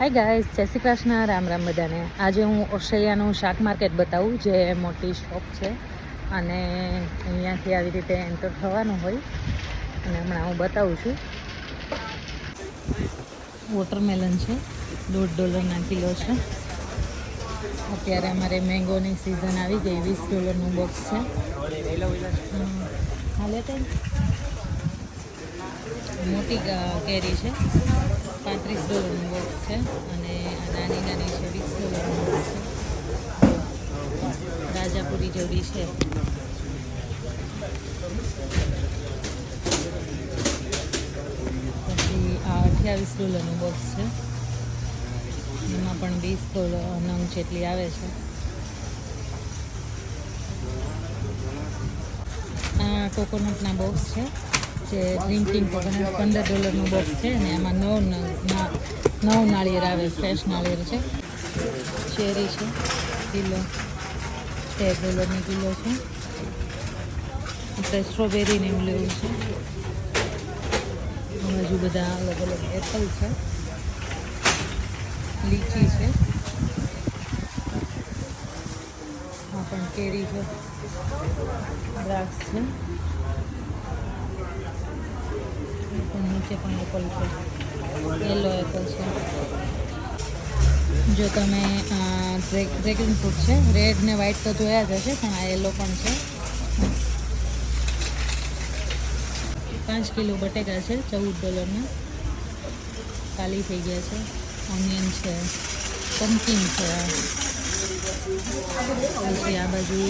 Hi guys જય શ્રી કૃષ્ણ, રામ રામ બધાને. આજે હું ઓસ્ટ્રેલિયાનું શાક માર્કેટ બતાવું, જે મોટી શોપ છે. અને અહીંયાથી આવી રીતે એન્ટર થવાનું હોય. અને હમણાં હું બતાવું છું. વોટરમેલન છે, દોઢ ડોલરના કિલો છે. અત્યારે અમારે મેંગોની સિઝન આવી ગઈ, વીસ ડોલરનું બોક્સ છે. હાલે તે. મોટી કેરી છે. પાંત્રીસ ડોલરનું બોક્સ છે અને નાની નાની છે, વીસ ડોલરનું બોક્સ છે. રાજાપુરી જોડી છે. પછી આ અઠ્યાવીસ ડોલરનું બોક્સ છે. એમાં પણ વીસ ડોલર નંગ જેટલી આવે છે. આ કોકોનટના બોક્સ છે. જે ડ્રીમ ટીમ પંદર ડોલરનું બોક્સ છે અને એમાં નવ નવ નાળિયેર આવે ફ્રેશ નાળિયેર છે. ચેરી છે, કિલો તેર ડોલરની કિલો છે. આપણે સ્ટ્રોબેરીને એવું લેવું છે. હજુ બધા અલગ અલગ એપલ છે. લીચી છે. પણ કેરી છે. દ્રાક્ષ છે. એ પણ એપલ છે યલો એપલ છે. જો તમે ડ્રેગન ફ્રૂટ છે રેડ ને વ્હાઈટ તો જોયા જ હશે, પણ આ યલો પણ છે. પાંચ કિલો બટેકા છે, ચૌદ ડોલરના ખાલી થઈ ગયા છે. ઓનિયન છે પમ્પકિન છે. પછી આ બાજુ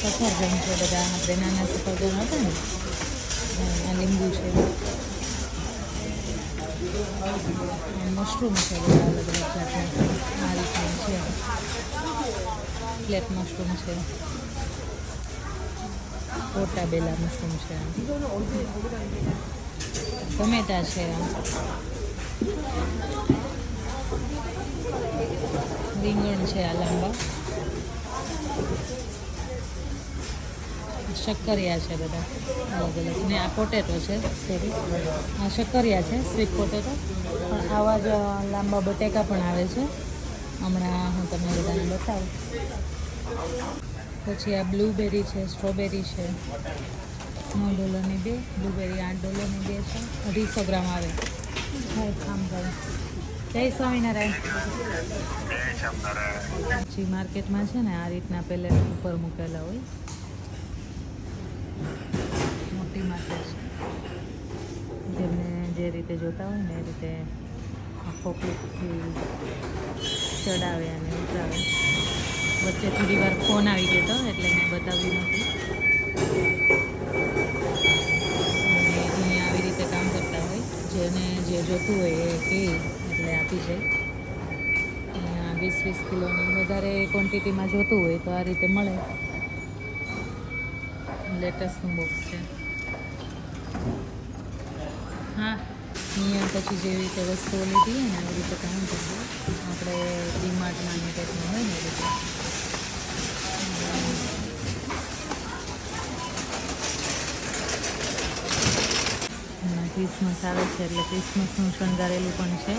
સફરજન છે, બધા આપણે નાના સફરજન હતા ને. મશરૂમ છે બધા અલગ અલગ જાતના આ રીતનું છે પ્લેટ મશરૂમ છે પોટાબેલા મશરૂમ છે ટમેટા છે રીંગણ છે આ લાંબા શક્કરિયા છે બધા. અલગ અલગ. ને આ પોટેટો છે સોરી આ શક્કરિયા છે સ્વીટ પોટેટો પણ આવા જ લાંબા બટેકા પણ આવે છે. હમણાં હું તમને બધાને બતાવું. પછી આ બ્લૂબેરી છે સ્ટ્રોબેરી છે. નવ ડોલરની બે બ્લૂબેરી આઠ ડોલરની બે છે. અઢીસો ગ્રામ આવે. કામ કરે. જય સ્વામિનારાયણ. પછી માર્કેટમાં છે ને આ રીતના પેલે ઉપર મૂકેલા હોય મોટી માર્કેટ છે જેમને રીતે જોતા હોય ને એ રીતે આખો ક્લિકથી ચડાવે અને ઉતરાવે. વચ્ચે થોડી વાર ફોન આવી ગયો હતો એટલે મેં બતાવ્યું નથી. અહીંયા આવી રીતે કામ કરતા હોય. જેને જે જોતું હોય એ કહે, એટલે આપી જાય. અહીંયા વીસ વીસ કિલોની વધારે ક્વોન્ટિટીમાં જોતું હોય તો આ રીતે મળે. લેટેસ્ટનું બોક્સ છે. હા. અહીંયા પછી જેવી રીતે વસ્તુઓ લીધી હોય ને આવી રીતે કામ કરીએ આપણે ડીમાર્ટમાં ને ટાઈપનું હોય ને એ ક્રિસમસ આવે છે એટલે ક્રિસમસનું શણગારેલું પણ છે.